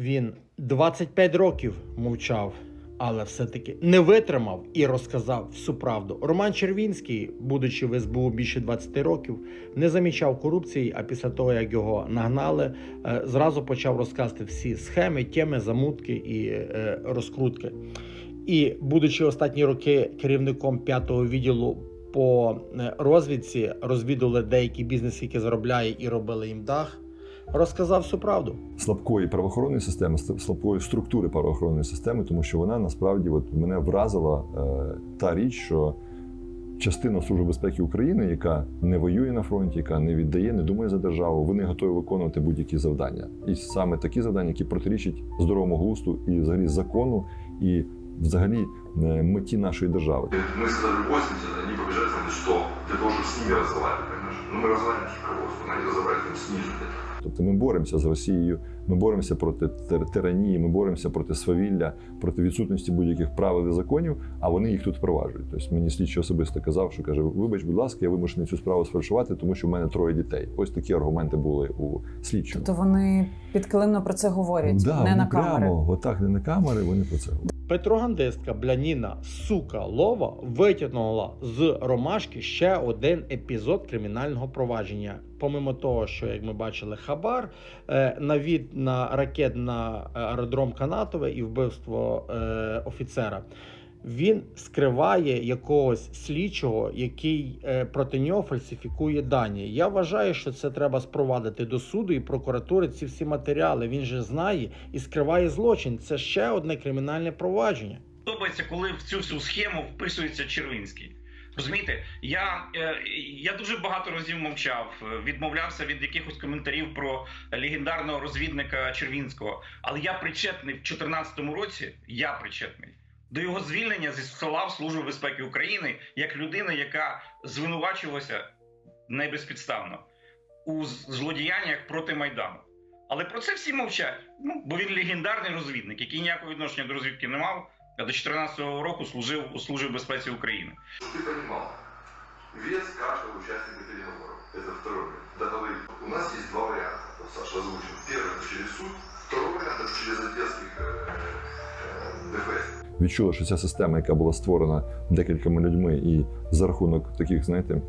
Він 25 років мовчав, але все-таки не витримав і розказав всю правду. Роман Червінський, будучи в СБУ більше 20 років, не замічав корупції. А після того, як його нагнали, е, зразу почав розказувати всі схеми, теми, замутки і е, розкрутки. І, будучи останні роки керівником п'ятого відділу по е, розвідці, розвідували деякі бізнеси, які заробляє, і робили їм дах. Розказав всю правду. слабкої правоохоронної системи, ст- слабкої структури правоохоронної системи, тому що вона насправді от мене вразила е, та річ, що частина Служби безпеки України, яка не воює на фронті, яка не віддає, не думає за державу, вони готові виконувати будь-які завдання. І саме такі завдання, які протирічать здоровому глузду і взагалі закону, і взагалі е, меті нашої держави. Мы сказали 80, они побежали сказали 100, для того, чтобы с ними разговаривать, понимаешь? Ну, мы разговариваем с руководством, они разобрались там снизу где-то. Тобто ми боремося з Росією, ми боремося проти тир- тиранії, ми боремося проти свавілля, проти відсутності будь-яких правил і законів, а вони їх тут впроваджують. Тобто мені слідчий особисто казав, що каже: вибач, будь ласка, я вимушений цю справу сфальшувати, тому що в мене троє дітей. Ось такі аргументи були у слідчого. Тобто вони підкилимно про це говорять, да, не вони на камери. прямо, отак не на камери, вони про це говорять. Петрогандистка Бляніна сука Лова витягнула з ромашки ще один епізод кримінального провадження. Помимо того, що як ми бачили, хабар, е, навід на ракет на аеродром Канатове і вбивство е, офіцера. Він скриває якогось слідчого, який е, проти нього фальсифікує дані. Я вважаю, що це треба спровадити до суду і прокуратури ці всі матеріали. Він же знає і скриває злочин. Це ще одне кримінальне провадження. подобається, коли в цю всю схему вписується Червинський. Розумієте, я, е, я дуже багато разів мовчав, е, відмовлявся від якихось коментарів про легендарного розвідника Червінського. Але я причетний в 2014 році. Я причетний до його звільнення зі стола в Службу безпеки України як людина, яка звинувачувалася небезпідставно у з- злодіяннях проти Майдану. Але про це всі мовчать. Ну, бо він легендарний розвідник, який ніякого відношення до розвідки не мав, а до 2014 року служив у Службі безпеці України. Чтобы ты понимал, вес каждого участника переговоров. Это второй вариант. Договорить. У нас есть два варианта, вот Саша озвучил. Первый это через суд, второй вариант это через одесских э, э, ДФС. Відчули, що ця система, яка була створена декількома людьми, і за рахунок таких, знаєте,